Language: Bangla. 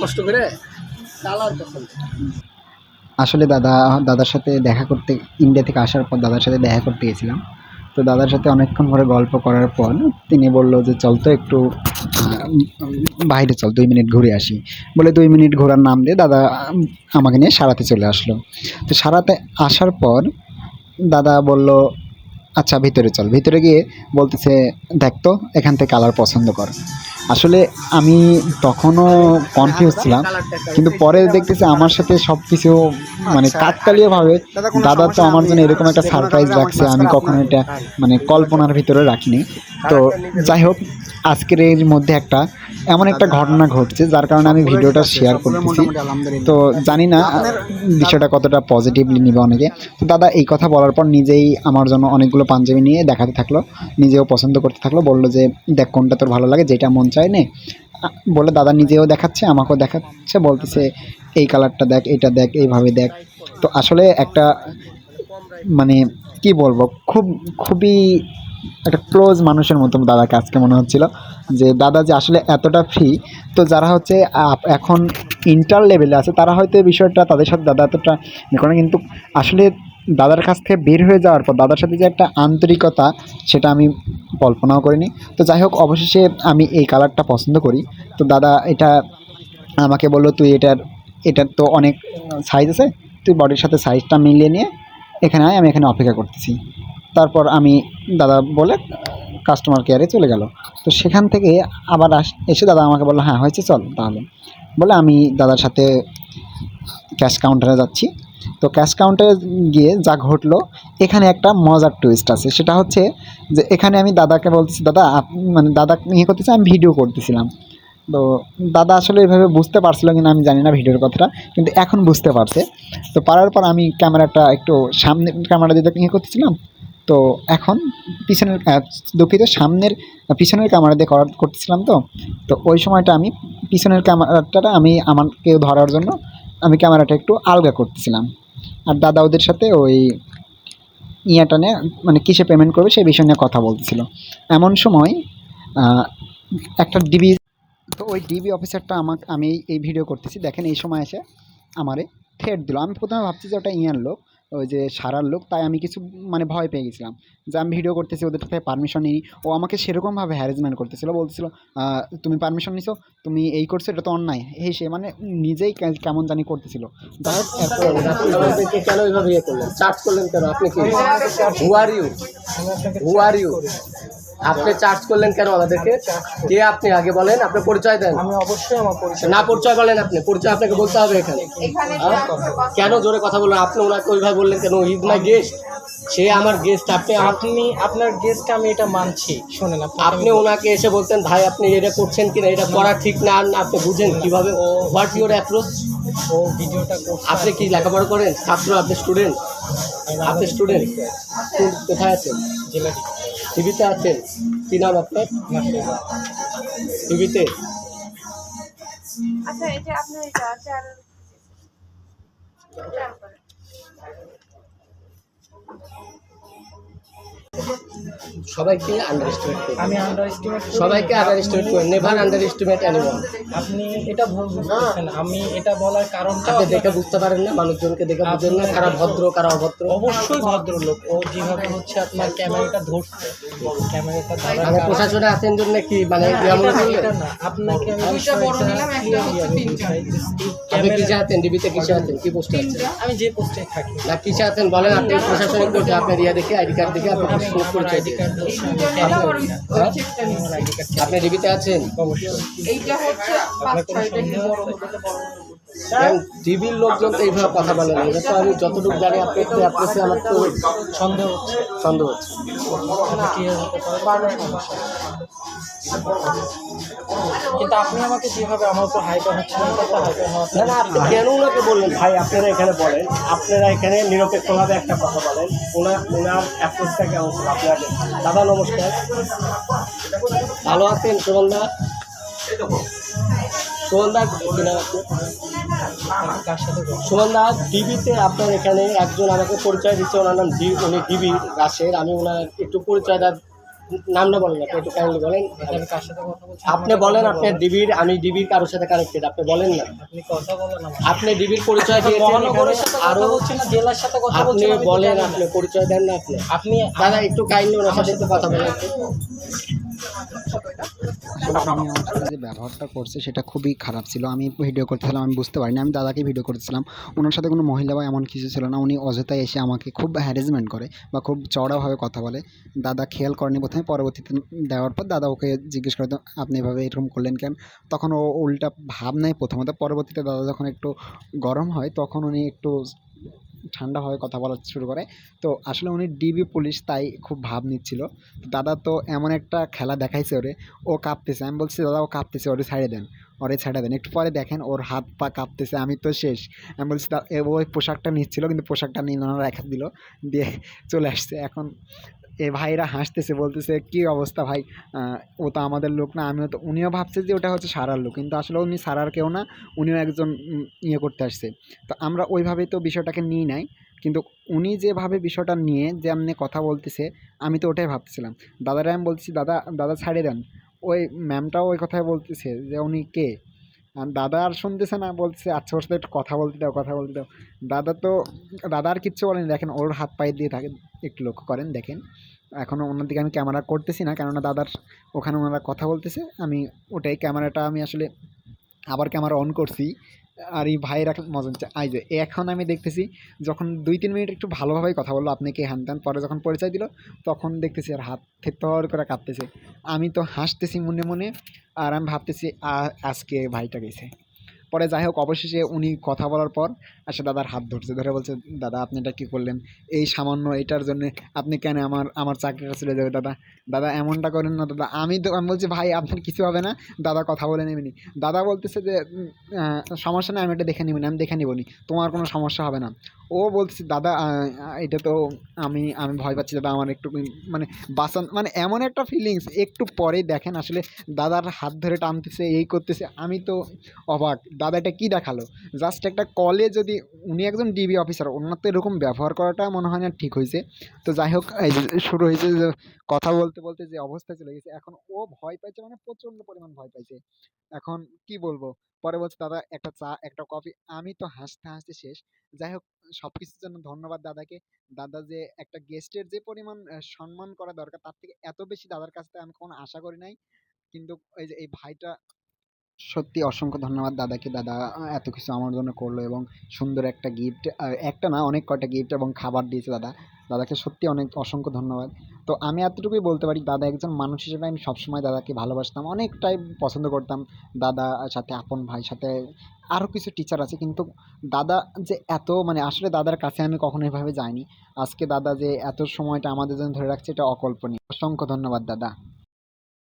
কষ্ট করে পছন্দ। আসলে দাদা, দাদার সাথে দেখা করতে ইন্ডিয়া থেকে আসার পর দাদার সাথে দেখা করতে গেছিলাম তো দাদার সাথে অনেকক্ষণ ধরে গল্প করার পর তিনি বলল যে, চল তো একটু বাইরে চল, দুই মিনিট ঘুরে আসি। বলে দুই মিনিট ঘোরার নাম দিয়ে দাদা আমাকে নিয়ে সারাতে চলে আসলো। তো সারাতে আসার পর দাদা বলল আচ্ছা ভিতরে চল। ভিতরে গিয়ে বলতেছে দেখ তো এখান থেকে কালার পছন্দ কর। আসলে আমি তখনও কনফিউজ ছিলাম কিন্তু পরে দেখতেছি আমার সাথে সব কিছু মানে কাকতালীয়ভাবে দাদা তো আমার জন্য এরকম একটা সারপ্রাইজ রাখছে আমি কখনো এটা মানে কল্পনার ভিতরে রাখিনি। তো যাই হোক আজকের এর মধ্যে একটা এমন একটা ঘটনা ঘটছে, যার কারণে আমি ভিডিওটা শেয়ার করতেছি। তো জানি না, বিষয়টা কতটা পজিটিভলি নিবে অনেকে। তো দাদা, এই কথা বলার পর নিজেই আমার জন্য অনেকগুলো পাঞ্জাবি নিয়ে দেখাতে থাকল, নিজেও পছন্দ করতে থাকল, বলল যে, দেখ, কোনটা তোর ভালো লাগে, যেটা মন চায় নে। বলে দাদা নিজেও দেখাচ্ছে, আমাকেও দেখাচ্ছে, বলতেছে, এই কালারটা দেখ, এটা দেখ, এইভাবে দেখ। তো আসলে একটা মানে কি বলব, খুব, খুবই একটা ক্লোজ মানুষের মতো দাদাকে আজকে মনে হচ্ছিল যে, দাদা যে আসলে এতটা ফ্রি তো যারা হচ্ছে এখন ইন্টার লেভেলে আছে, তারা হয়তো এই বিষয়টা তাদের সাথে দাদা এতটা ইয়ে করে কিন্তু আসলে দাদার কাছ থেকে বের হয়ে যাওয়ার পর, দাদার সাথে যে একটা আন্তরিকতা, সেটা আমি কল্পনাও করিনি। তো যাই হোক, অবশেষে আমি এই কালারটা পছন্দ করি। তো দাদা এটা আমাকে বলল, তুই এটার এটার তো অনেক সাইজ আছে, তুই বডির সাথে সাইজটা মিলিয়ে নিয়ে, এখানে আয়, আমি এখানে অপেক্ষা করতেছি। তারপর আমি দাদা বলে কাস্টমার কেয়ারে চলে গেল। তো সেখান থেকে আবার আস- এসে দাদা আমাকে বলল হ্যাঁ হয়েছে, চল তাহলে। বলে আমি দাদার সাথে ক্যাশ কাউন্টারে যাচ্ছি। তো ক্যাশ কাউন্টারে গিয়ে যা ঘটলো, এখানে একটা মজার টুইস্ট আছে। সেটা হচ্ছে যে এখানে আমি দাদাকে বলতেছি, দাদা মানে দাদা ইয়ে করতেছে, আমি ভিডিও করতেছিলাম। তো দাদা আসলে এভাবে বুঝতে পারছিল কিনা আমি জানি না ভিডিওর কথাটা, কিন্তু এখন বুঝতে পারছে। তো পারার পর আমি ক্যামেরাটা একটু সামনে ক্যামেরা দিয়ে ইয়ে করতেছিলাম তো এখন পিছনের দুঃখিত, সামনের পিছনের ক্যামেরা দিয়ে করা করতেছিলাম তো। তো ওই সময়টা আমি পিছনের ক্যামেরাটা আমি আমাকে ধরার জন্য আমি ক্যামেরাটা একটু আলগা করতেছিলাম। আর দাদা ওদের সাথে ওই ইয়াটা নিয়ে মানে কিসে পেমেন্ট করবে সেই বিষয় নিয়ে কথা বলতেছিল। এমন সময় একটা ডিবি তো ওই ডিবি অফিসারটা আমাকে, আমি এই ভিডিও করতেছি। দেখেন এই সময় এসে আমারে থ্রেট দিল। আমি প্রথমে ভাবছি যে ওটা ইয়ার লোক। ওই যে সারার লোক তাই আমি কিছু মানে ভয় পেয়ে গেছিলাম। যে আমি ভিডিও করতেছি ওদের থেকে পারমিশন নিই। ও আমাকে সেরকমভাবে হ্যারাসমেন্ট করতেছিল বলতেছিল তুমি পারমিশন নিছো? তুমি এই করছ এটা তো অন্যায়। এই সে মানে নিজেই কেমন জানি করতেছিল। কেন আপনি কি? Who are you who are you আপনি চার্জ করলেন কেন আমাদেরকে? কে আপনি? আগে বলেন আপনি পরিচয় দেন। আমি অবশ্যই আমার পরিচয় না পরিচয় বলেন আপনি পরিচয় আপনাকে বলতে হবে এখানে। হ্যাঁ? কেন জোরে কথা বললেন আপনি ওনাকে ওইভাবে বললেন কেন? ইজ মাই গেস্ট সে আমার গেস্ট আপনি আপনি আপনার গেস্টকে আমি এটা মানছি। শোনেন আপনি ওনাকে এসে বলতেন ভাই আপনি এটা করছেন কিনা? এটা করা ঠিক না আপনি বুঝেন কীভাবে? হোয়াট ইউর অ্যাপ্রোচ ও ভিডিওটা আপনি কি লেখাপড়া করেন? ছাত্র আপনি স্টুডেন্ট আপনি স্টুডেন্ট কোথায় আছেন? জেলাটি টিভিতে আছেন? কি নাম আপনার? টিভিতে? আচ্ছা এটা আপনার সবাইকে আন্ডার এস্টিমেট করবেন। আমি আন্ডার এস্টিমেট সবাইকে আন্ডার এস্টিমেট করবেন। নেভার আন্ডার এস্টিমেট আপনি এটা ভুল বুঝতেছেন। আমি এটা বলার কারণটা আপনি দেখে বুঝতে পারেন না মানুষজনকে দেখে বুঝেন না কারা ভদ্র কারা অভদ্র। অবশ্যই ভদ্রলোক। ও যেভাবে হচ্ছে আপনার ক্যামেরাটা ধরছে। ক্যামেরাটা মানে প্রশাসনে আছেন জন্য কি মানে আপনাকে আপনি কিসে আছেন? ডিবিতে কিসে আছেন? কি পোস্টে আছেন? আমি যে পোস্টে থাকি। না কিসে আছেন বলেন আপনি। প্রশাসনিক আপনার ইয়া দেখে আইডি কার্ড দেখে আপনি পরিচয় আইডি কার্ড হচ্ছে রিবিতে আছেন অবশ্যই এইটা হচ্ছে আমার আইডি কার্ড আপনি হতে আছেন অবশ্যই এইটা হচ্ছে পারে ডিবির লোকজন তো এইভাবে কথা বলেন এটা তো আমি যতটুকু জানি আপনি তো আপনার আমার তো সন্দেহ হচ্ছে। সন্দেহ হচ্ছে। কিন্তু আপনি আমাকে যেভাবে আমার উপর হাইপার হওয়া না না আপনি কেন ওনাকে বললেন? ভাই আপনারা এখানে বলেন। আপনারা এখানে নিরপেক্ষভাবে একটা কথা বলেন। ওনার ওনার অ্যাপ্রোচটা কেমন ছিল আপনার? দাদা নমস্কার। ভালো আছেন সুমনদা? সুমনদা কি নাম আপনার? কার সাথে ডিবিতে আপনার এখানে একজন আমাকে পরিচয় দিচ্ছে ওনার নাম ডি উনি ডিবি রাশের আমি ওনার একটু পরিচয়টা নামটা বলেন আপনি একটু কাইন্ডলি বলেন। আপনি বলেন আপনি ডিবির আমি ডিবির কারোর সাথে কানেক্টেড আপনি বলেন না। আপনি কথা বলেন আপনি ডিবির পরিচয় দিয়েছেন মহানগরের সাথে আরও জেলার সাথে কথা আপনি বলেন আপনি পরিচয় দেন না আপনি। আপনি দাদা একটু কাইন্ডলি ওনার সাথে কথা বলেন। আসলে আমার সাথে যে ব্যবহারটা করছে সেটা খুবই খারাপ ছিল। আমি ভিডিও করতেছিলাম আমি বুঝতে পারিনি আমি দাদাকে ভিডিও করতেছিলাম ওনার সাথে কোনো মহিলা বা এমন কিছু ছিল না উনি অযথায় এসে আমাকে খুব হ্যারাসমেন্ট করে বা খুব চড়াভাবে কথা বলে। দাদা খেয়াল করেনি প্রথমে পরবর্তীতে দেওয়ার পর দাদা ওকে জিজ্ঞেস করে আপনি এভাবে এরকম করলেন কেন? তখন ও উল্টা ভাব নেয় প্রথমত পরবর্তীতে দাদা যখন একটু গরম হয় তখন উনি একটু ঠান্ডাভাবে কথা বলা শুরু করে। তো আসলে উনি ডিবি পুলিশ তাই খুব ভাব নিচ্ছিল। দাদা তো এমন একটা খেলা দেখাইছে ওরে, ও কাঁপতেছে। আমি বলছি, দাদা, ও কাঁপতেছে, ওরে ছাড়িয়ে দেন। ওরে ছেড়ে দেন। একটু পরে দেখেন ওর হাত পা কাঁপতেছে, আমি তো শেষ। আমি বলছি ওই পোশাকটা নিচ্ছিল, কিন্তু পোশাকটা নিল না রেখে দিল। দিয়ে চলে আসছে। এখন এ ভাইরা হাসতেছে, বলতেছে, কি অবস্থা ভাই? ও তো আমাদের লোক না, আমিও তো উনিও ভাবছে যে ওটা হচ্ছে সারার লোক, কিন্তু আসলে উনি সারার কেউ না, উনিও একজন ইয়ে করতে আসছে। তো আমরা ওইভাবেই তো বিষয়টাকে নিই নাই, কিন্তু উনি যেভাবে বিষয়টা নিয়ে যে আপনি কথা বলতেছে, আমি তো ওটাই ভাবতেছিলাম। দাদারা, আমি বলছি দাদা দাদা, ছাড়িয়ে দেন। ওই ম্যামটাও ওই কথাই বলতেছে যে উনি কে? দাদা আর শুনতেছে না বলছে আচ্ছা ওর সাথে একটু কথা বলতে দাও, কথা বলতে দাও। দাদা তো, দাদা আর কিচ্ছু বলেনি, দেখেন, ওর হাত পায়ে দিয়ে থাকে, একটু লক্ষ্য করেন, দেখেন। এখনও ওনার দিকে আমি ক্যামেরা করতেছি না, কেননা দাদার ওখানে ওনারা কথা বলতেছে, আমি ওটাই ক্যামেরাটা আমি আসলে আবার ক্যামেরা অন করছি। আর এই ভাইয়েরা মজা নিচ্ছে আই যে এখন আমি দেখতেছি, যখন দুই, তিন মিনিট একটু ভালোভাবেই কথা বলল, আপনি কে? হ্যান পরে যখন পরিচয় দিল, তখন দেখতেছি আর হাত থেতর করে কাঁপতেছে। আমি তো হাসতেছি মনে মনে আর আমি ভাবতেছি আজকে ভাইটা গেছে। পরে যাই হোক, অবশেষে উনি কথা বলার পর আসে দাদার হাত ধরছে, ধরে বলছে, দাদা, আপনি এটা কী করলেন? এই সামান্য এটার জন্য আপনি কেন আমার আমার চাকরিটা চলে যাবে দাদা? দাদা, এমনটা করেন না, দাদা। আমি তো, আমি বলছি, ভাই, আপনার কিছু হবে না। দাদা কথা বলে নেবেনি। দাদা বলতেছে যে সমস্যা নেই, আমি এটা দেখে নিবনি আমি দেখে নিবনি তোমার কোনো সমস্যা হবে না। ও বলছে দাদা এটা তো আমি আমি ভয় পাচ্ছি, দাদা, আমার একটু মানে বাসান মানে এমন একটা ফিলিংস একটু পরেই দেখেন আসলে দাদার হাত ধরে টানতেছে, এই করতেছে। আমি তো অবাক। দাদা এটা কী দেখাল? জাস্ট একটা কলে যদি উনি একজন ডিবি অফিসার ওনার তো এরকম ব্যবহার করাটা মনে হয় না ঠিক হয়েছে। তো যাই হোক শুরু হয়েছে যে কথা বলতে বলতে যে অবস্থা চলে গেছে। এখন ও ভয় পাইছে মানে প্রচণ্ড পরিমাণ ভয় পাইছে। এখন কি বলব? পরে বলছে, দাদা, একটা চা, একটা কফি। আমি তো হাসতে হাসতে শেষ। যাই হোক সব কিছুর জন্য ধন্যবাদ দাদাকে। দাদা যে একটা গেস্টের যে পরিমাণ সম্মান করা দরকার, তার থেকে এত বেশি দাদার কাছ থেকে আমি কোনো আশা করি নাই। কিন্তু এই যে, এই ভাইটা সত্যি অসংখ্য ধন্যবাদ দাদাকে। দাদা এত কিছু আমার জন্য করল এবং সুন্দর একটা গিফট একটা না, অনেক কয়টা গিফট এবং খাবার দিয়েছে দাদা। দাদাকে সত্যি অনেক অসংখ্য ধন্যবাদ। তো আমি এতটুকুই বলতে পারি, দাদা একজন মানুষ হিসেবে আমি সবসময় দাদাকে ভালোবাসতাম, অনেকটাই পছন্দ করতাম দাদা, সাথে আপন ভাই, সাথে আরও কিছু টিচার আছে। কিন্তু দাদা যে এত মানে আসলে দাদার কাছে আমি কখনো এভাবে যাইনি। আজকে দাদা যে এত সময়টা আমাদের জন্য ধরে রাখছে, এটা অকল্পনীয়। অসংখ্য ধন্যবাদ দাদা।